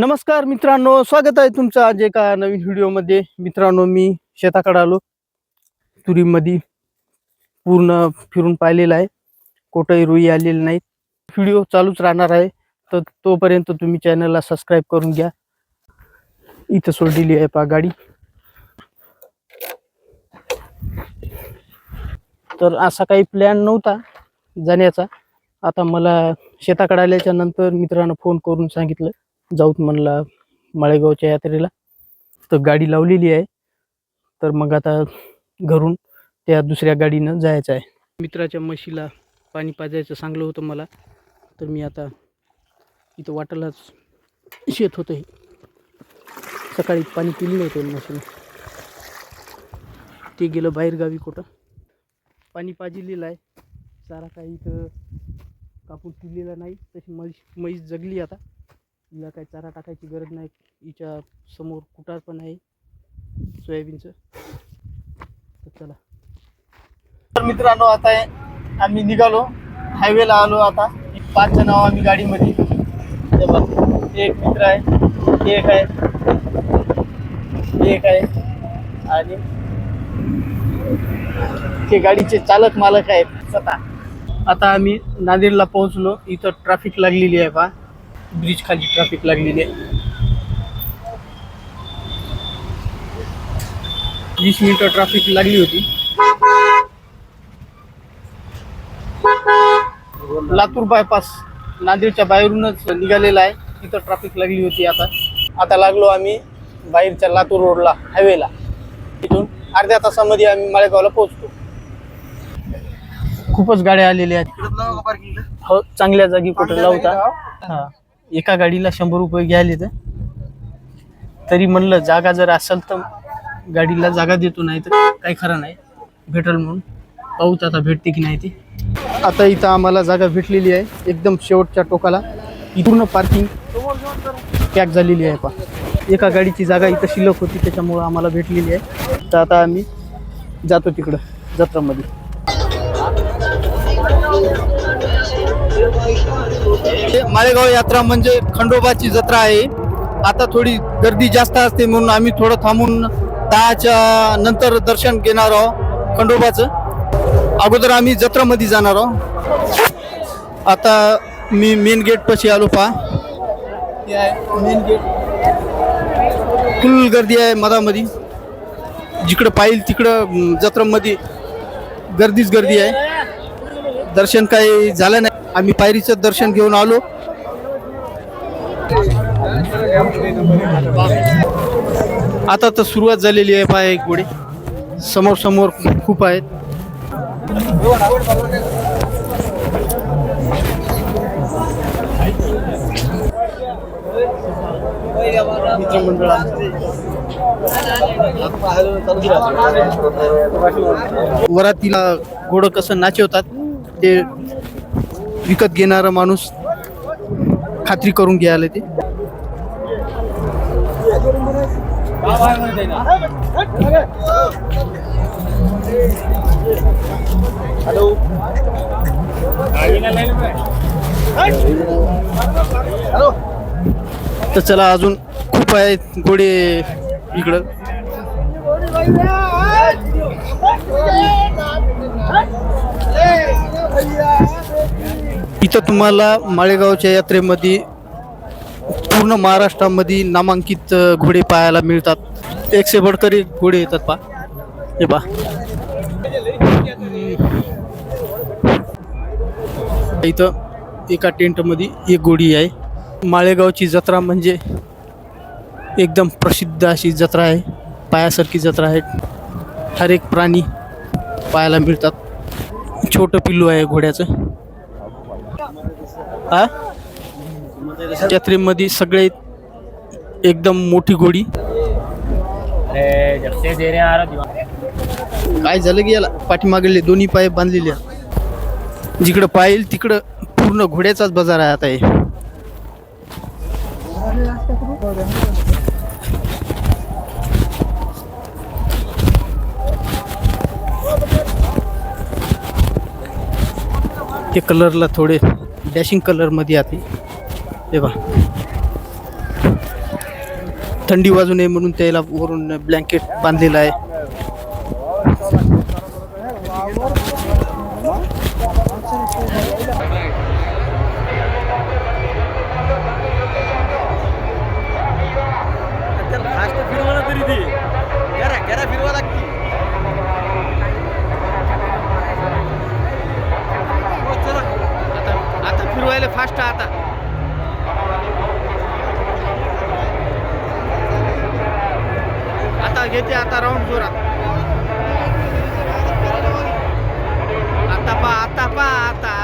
नमस्कार मित्रांनो स्वागत आहे तुमचं आज एका नवीन व्हिडिओमध्ये. मित्रांनो मी शेताकडे आलो. तुरीमध्ये पूर्ण फिरून पाहिलेलं आहे. कुठंही रुई आलेली नाहीत. व्हिडिओ चालूच राहणार आहे. तर तोपर्यंत तुम्ही चॅनलला सबस्क्राईब करून घ्या. इथं सोडलेली आहे पा गाडी. तर असा काही प्लॅन नव्हता जाण्याचा. आता मला शेताकडे आल्याच्यानंतर मित्रानं फोन करून सांगितलं. जाऊत म्हणला माळेगावच्या यात्रेला. तर गाडी लावलेली आहे. तर मग आता घरून त्या दुसऱ्या गाडीनं जायचं आहे. मित्राच्या म्हशीला पाणी पाजायचं सांगलं होतं मला. तर मी आता इथं वाटायलाच शेत होतं हे. सकाळी पाणी पिलं होतं म्हशीनं. ते गेलं बाहेरगावी कुठं. पाणी पाजिलेलं आहे. सारा काही इथं कापून पिलेला नाही. तशी म्हैस म्हैस जगली आता. हिला काही चारा टाकायची गरज नाही. हिच्या समोर कुटार पण आहे. सोयाबीनचं. तर चला. तर मित्रांनो आता आम्ही निघालो. हायवेला आलो आता. पाच जण आम्ही गाडीमध्ये. बघ, एक मित्र आहे एक आहे एक आहे आणि ते गाडीचे चालक मालक आहेत. स्वतः. आता आम्ही नांदेडला पोहोचलो. इथं ट्रॅफिक लागलेली आहे पा ब्रिज खाली ट्रॅफिक लागलेली आहे. वीस मिनिटं ट्रॅफिक लागली होती. लातूर बायपास नांदेडच्या बाहेरूनच निघालेला आहे. तिथं ट्रॅफिक लागली होती आता. आता लागलो आम्ही बाहेरच्या लातूर रोडला हायवेला तिथून अर्ध्या तासामध्ये आम्ही माळेगावला पोहोचतो खूपच गाड्या आलेल्या आहेत. हो चांगल्या जागी कुठे लावता? हा. एका गाडीला शंभर रुपये घ्यायले तर तरी म्हणलं जागा जर असेल तर गाडीला जागा देतो नाही तर काही खरं नाही. भेटल म्हणून. पाहूच आता भेटते की नाही ते. आता इथं आम्हाला जागा भेटलेली आहे. एकदम शेवटच्या टोकाला. पूर्ण पार्किंग पॅक झालेली आहे पा एका गाडीची जागा इथं शिल्लक होती त्याच्यामुळं आम्हाला भेटलेली आहे. तर आता आम्ही जातो तिकडं जत्रामध्ये. ते माळेगाव यात्रा म्हणजे खंडोबाची जत्रा आहे. आता थोडी गर्दी जास्त असते म्हणून आम्ही थोडं थांबून दहाच्या नंतर दर्शन घेणार आहोत खंडोबाचं. अगोदर आम्ही जत्रामध्ये जाणार आहोत. आता मी मेन गेट पशी आलो पहा. मेन गेट फुल गर्दी आहे मधामध्ये. जिकडं पाहिल तिकडं जत्रामध्ये गर्दीच गर्दी आहे. दर्शन काही झालं नाही. आम्ही पायरीचं दर्शन घेऊन आलो. आता तर सुरुवात झालेली आहे पाय एक घोडे समोर समोर खूप आहेत. वरातीला घोडं कसं नाचवतात ते विकत घेणारा माणूस खात्री करून घ्यायला ते तर चला अजून खूप आहेत गोडे इकडं इथं तुम्हाला माळेगावच्या यात्रेमध्ये पूर्ण महाराष्ट्रामध्ये नामांकित घोडे पाहायला मिळतात. एकशे बडकर घोडे येतात पा हे पा इथं एका टेंटमध्ये एक घोडी आहे. माळेगावची जत्रा म्हणजे एकदम प्रसिद्ध अशी जत्रा आहे. पायासारखी जत्रा आहे. हर एक प्राणी पाहायला मिळतात. छोटं पिल्लू आहे घोड्याचं. हा जत्रेमध्ये सगळे एकदम मोठी घोडी काय झालं की याला? पाठीमागले दोन्ही पाय बांधलेले. आहेत. जिकडं पाहिल तिकडं पूर्ण घोड्याचाच बाजार आहे आता हे. ते कलरला थोडे डॅशिंग कलरमध्ये आते ते. बा थंडी वाजू नये म्हणून त्याला वरून ब्लँकेट बांधलेलं आहे. तरी जोरात. आता पा आता पा आता.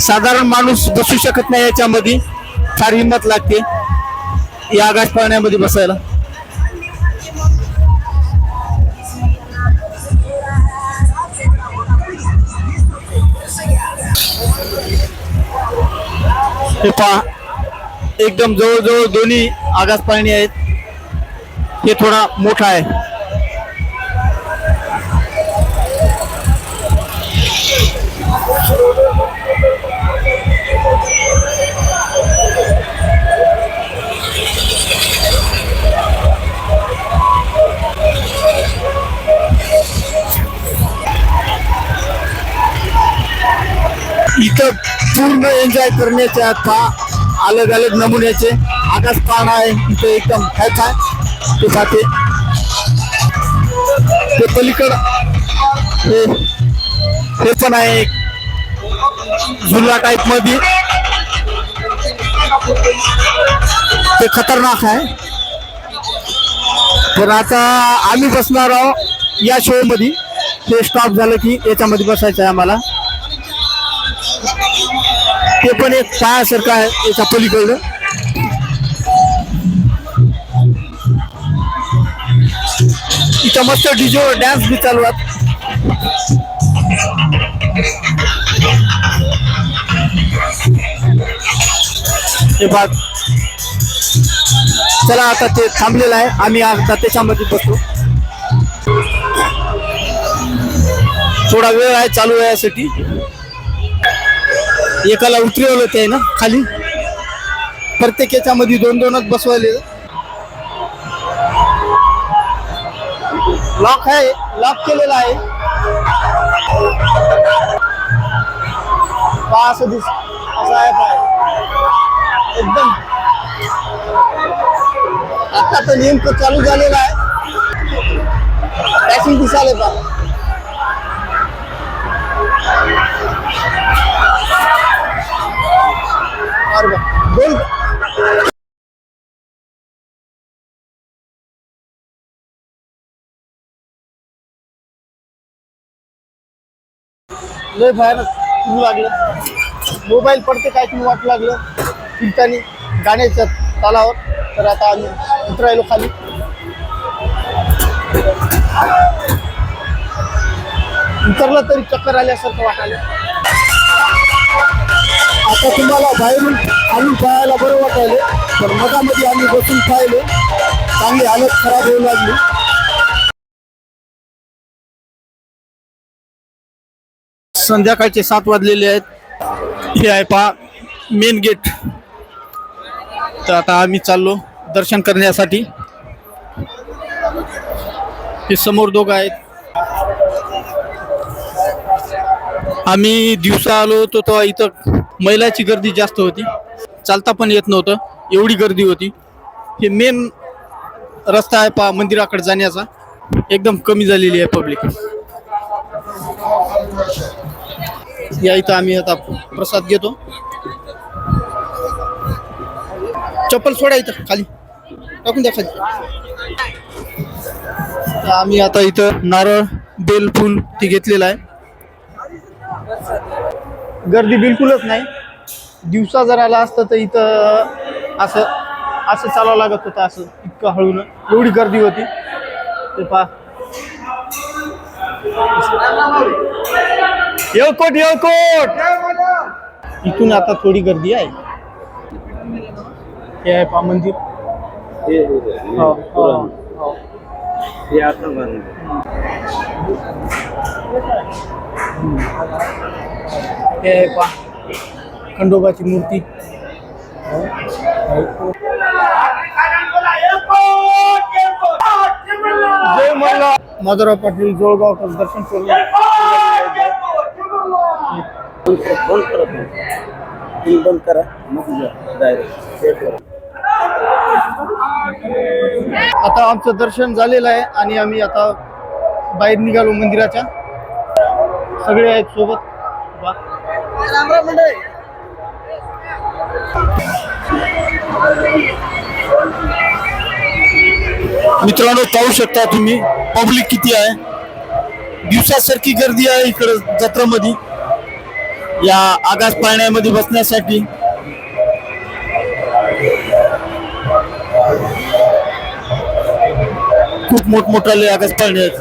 साधारण माणूस बसू शकत नाही याच्यामध्ये. फार हिंमत लागते. या आकाश पाळण्यामध्ये बसायला. हे पहा. एकदम जवळजवळ दोन्ही आगास पाणी आहेत. हे थोडा मोठा आहे. इथं पूर्ण एन्जॉय करण्याचे आता अलग अलग नमुन्याचे आकाश पाळणा आहे ते एकदम हाय आहे. ते पाहते ते पलीकड हे हे पण आहे एक झुला टाईपमध्ये ते खतरनाक आहे. तर आता आम्ही बसणार आहोत या शो मध्ये ते स्टॉप झालं की याच्यामध्ये बसायचं आहे आम्हाला. ते पण एक पायासारखं आहे याच्या पलीकडं. इथं मस्त डीजे डॅन्स बी चालू आहेत हे भाग चला आता ते थांबलेलं आहे आम्ही आता त्याच्यामध्ये बसतो थोडा वेळ आहे चालू आहे यासाठी. एकाला उतरवलं ते ना खाली? प्रत्येक याच्यामध्ये दोन दोनच बसवायले. लॉक आहे लॉक केलेला आहे. पहा असं दिस असं आहे पाय एकदम. आता तर नेमकं चालू झालेलं आहे. पॅसिंग दिसायला पा अरे बा, दोन लय भयानक तुम्ही लागलं. मोबाईल पडते काय तुम्ही वाटू लागलं. फिरतानी गाण्याच्या तालावर. तर आता आम्ही उतरायलो खाली. उतरलं तरी चक्कर आल्यासारखं वाटायला. तुम्हाला बाहेरून आणून पाहायला बरं वाटायले. पण मधामध्ये आम्ही बसून पाहिले चांगली हालत खराब होऊ लागली. संध्याकाळचे सात वाजलेले आहेत. हे आहे पहा मेन गेट तर आता आम्ही चाललो दर्शन करण्यासाठी. हे समोर दोघं आहेत. आम्ही दिवसा आलो होतो तेव्हा इथं महिलाची गर्दी जास्त होती. चालता पण येत नव्हतं. एवढी गर्दी होती. हे मेन रस्ता आहे पहा मंदिराकडे जाण्याचा. एकदम कमी झालेली आहे पब्लिक या इथं आम्ही आता प्रसाद घेतो. चप्पल सोडा इथं खाली. टाकून द्या खाली. आम्ही आता इथं नारळ बेल ते ती घेतलेलं आहे. गर्दी बिलकुलच नाही. दिवसा जर आला असतं तर इथं असं असं चालावं लागत होतं असं इतकं हळून. एवढी गर्दी होती. ते पहा. येळकोट येळकोट! इथून आता थोडी गर्दी आहे. हे आहे पहा मंदिर. हो, हे आहे पा खंडोबाची मूर्ती. जय मल्ला. माधवराव पाटील जोळगावकर दर्शन करून फोन करत नाही बंद करा मग आता आमचं दर्शन झालेलं आहे आणि आम्ही आता बाहेर निघालो मंदिराच्या. सगळे आहेत सोबत. मित्रांनो पाहू शकता तुम्ही पब्लिक किती आहे? दिवसासारखी गर्दी आहे इकडं जत्रामध्ये. या आकाश पाळण्यामध्ये बसण्यासाठी. खूप मोठमोठाले आकाश पाळणे आहेत.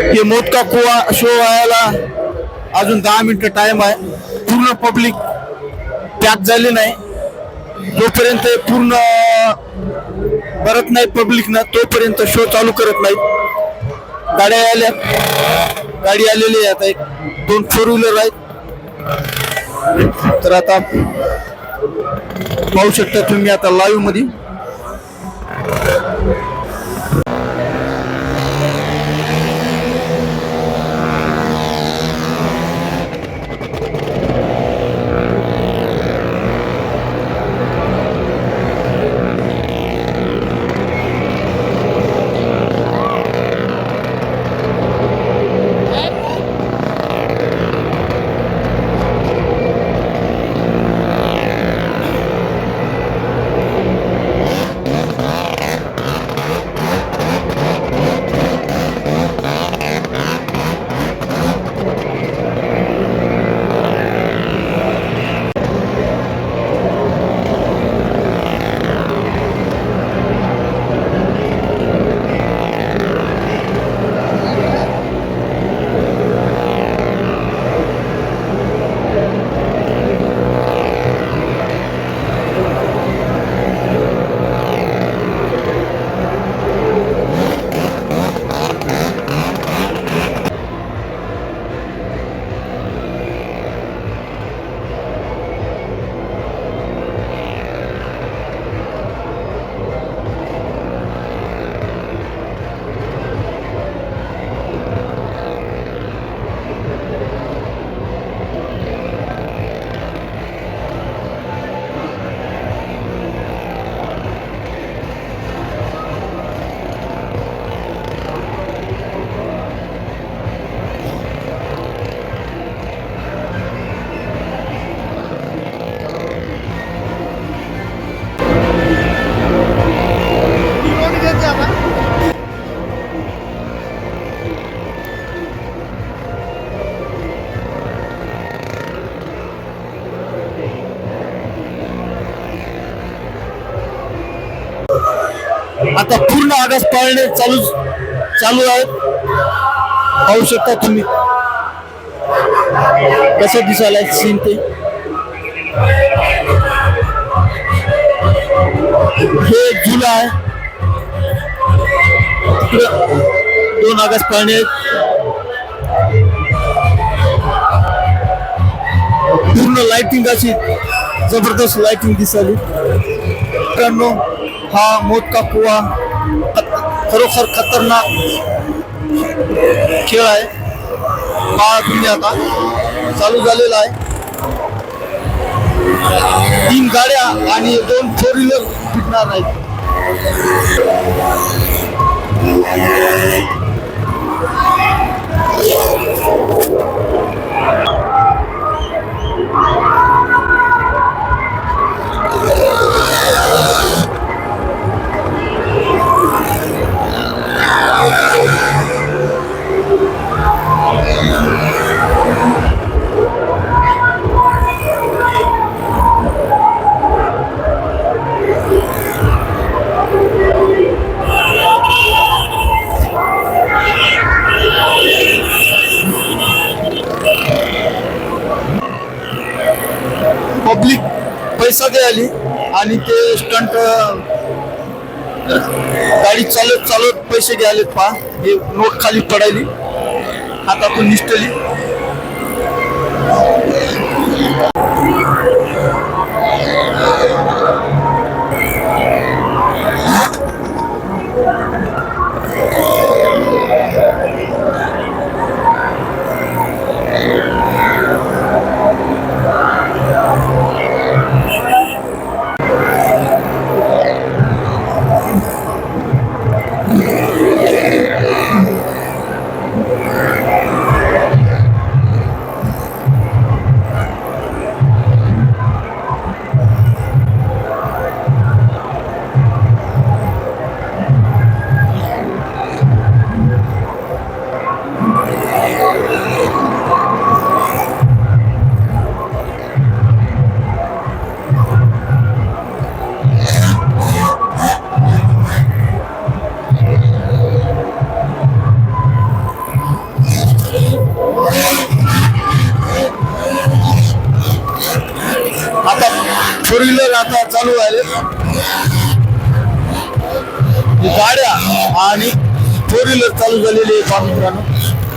हे मोठका कुवा शो व्हायला अजून दहा मिनिटं टाइम आहे. पूर्ण पब्लिक पॅक झाले नाही. जोपर्यंत पूर्ण भरत नाही पब्लिक ना तोपर्यंत शो चालू करत नाहीत. गाड्या आल्या. गाडी आलेली आहे आता एक दोन फोर व्हीलर आहेत. तर आता पाहू शकता तुम्ही आता लाईव्हमध्ये. आता पूर्ण आकाश पाळणे चालू चालू आहेत पाहू शकता तुम्ही. कसं दिसायला सीन ते? हे झुला आहे. दोन ऑगस्ट पाळणे आहेत. पूर्ण लाइटिंग अशी जबरदस्त लाइटिंग दिसाली मित्रांनो हा मोदका कुवा खरोखर खतरनाक खेळ आहे हा तुम्ही आता चालू झालेला आहे तीन गाड्या आणि दोन फोर व्हीलर फिरणार आहेत Yeah. पैसे घ्यायले पहा. हे नोट खाली पडायली. हातातून निसटली. पहा मित्रांनो.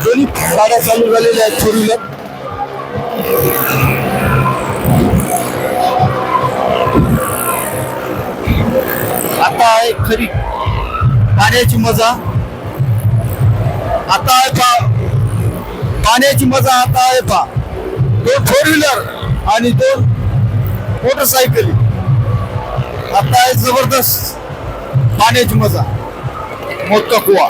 दोन्ही गाड्या चालू झालेल्या आहेत फोर व्हीलर आता आहे खरी पाण्याची मजा. आता आहे पा पाण्याची मजा आता आहे पा. दोन फोर व्हीलर आणि दोन मोटरसायकली आता आहे जबरदस्त पाण्याची मजा. मोठा कुवा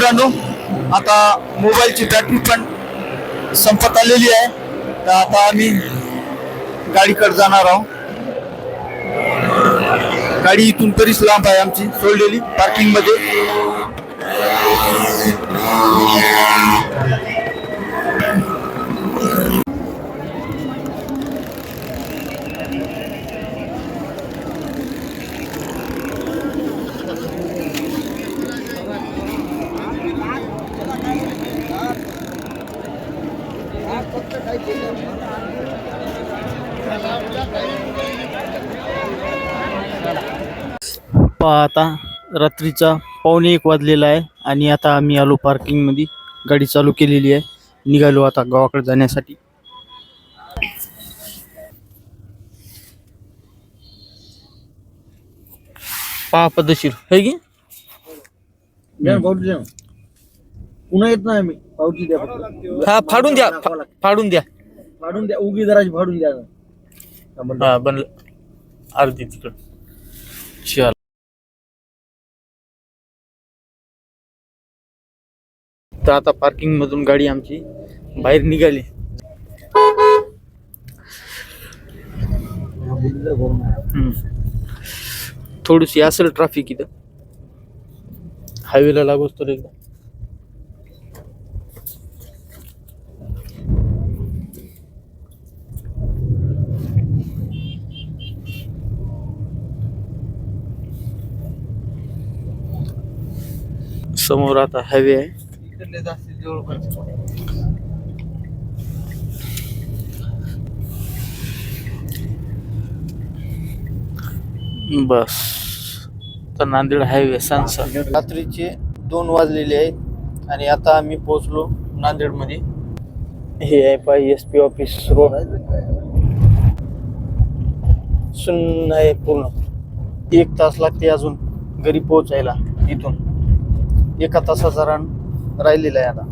मित्रांनो आता मोबाईलची बॅटरी पण संपत आलेली आहे. तर आता आम्ही गाडीकडे जाणार आहोत. गाडी इथून बरीच लांब आहे आमची सोडलेली पार्किंगमध्ये मध्ये पहा आता रात्रीचा पावणे एक वाजलेला आहे आणि आता आम्ही आलो पार्किंगमध्ये. गाडी चालू केलेली आहे. निघालो आता गावाकडे जाण्यासाठी. पहा पद्धतशीर. है की? पुन्हा येत नाही आम्ही पावती द्या फक्त. हा फाडून द्या. फा- फाडून द्या. फाडून द्या. उगी जराची फाडून द्या. हा बनलं. अर्धी तिकड. तर आता पार्किंग मधून गाडी आमची बाहेर निघाली. हम्म. थोडीशी असेल ट्रॅफिक इथं. हायवेला लागोच तर एकदा. समोर आता हायवे आहे. बस. तर नांदेड हायवे सांसा रात्रीचे दोन वाजलेले आहेत आणि आता आम्ही पोहोचलो नांदेडमध्ये. हे आहे पाय एस पी ऑफिस रोड. सुन्न आहे पूर्ण. एक तास लागते अजून घरी पोहोचायला इथून. एका तासाचा रान राहिलेला आहे आता.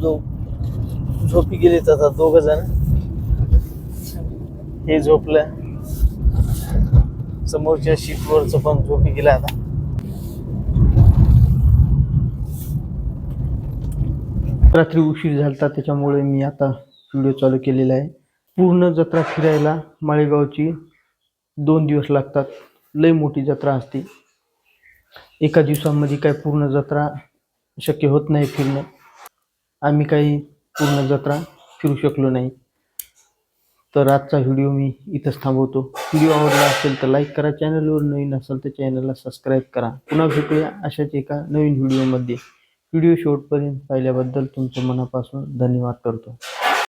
जो झोपी गेलेत आता दोघ जण. हे झोपलं. समोरच्या सीटवरच पण झोपी गेला आता. रात्री उशीर झालता त्याच्यामुळे मी आता व्हिडिओ चालू केलेला आहे. पूर्ण जत्रा फिरायला माळेगावची दोन दिवस लागतात. लय मोठी जत्रा असते. एका दिवसामध्ये काय पूर्ण जत्रा शक्य होत नाही फिरणं. आम्ही काही पूर्ण जत्रा फिरू शकलो नाही. तर आजचा व्हिडिओ मी इथंच थांबवतो. व्हिडिओ आवडला असेल तर लाईक करा. चॅनलवर नवीन असेल तर चॅनलला सबस्क्राईब करा. पुन्हा भेटूया अशाच एका नवीन व्हिडिओमध्ये. व्हिडिओ शेवटपर्यंत पाहिल्याबद्दल तुमचं मनापासून धन्यवाद करतो.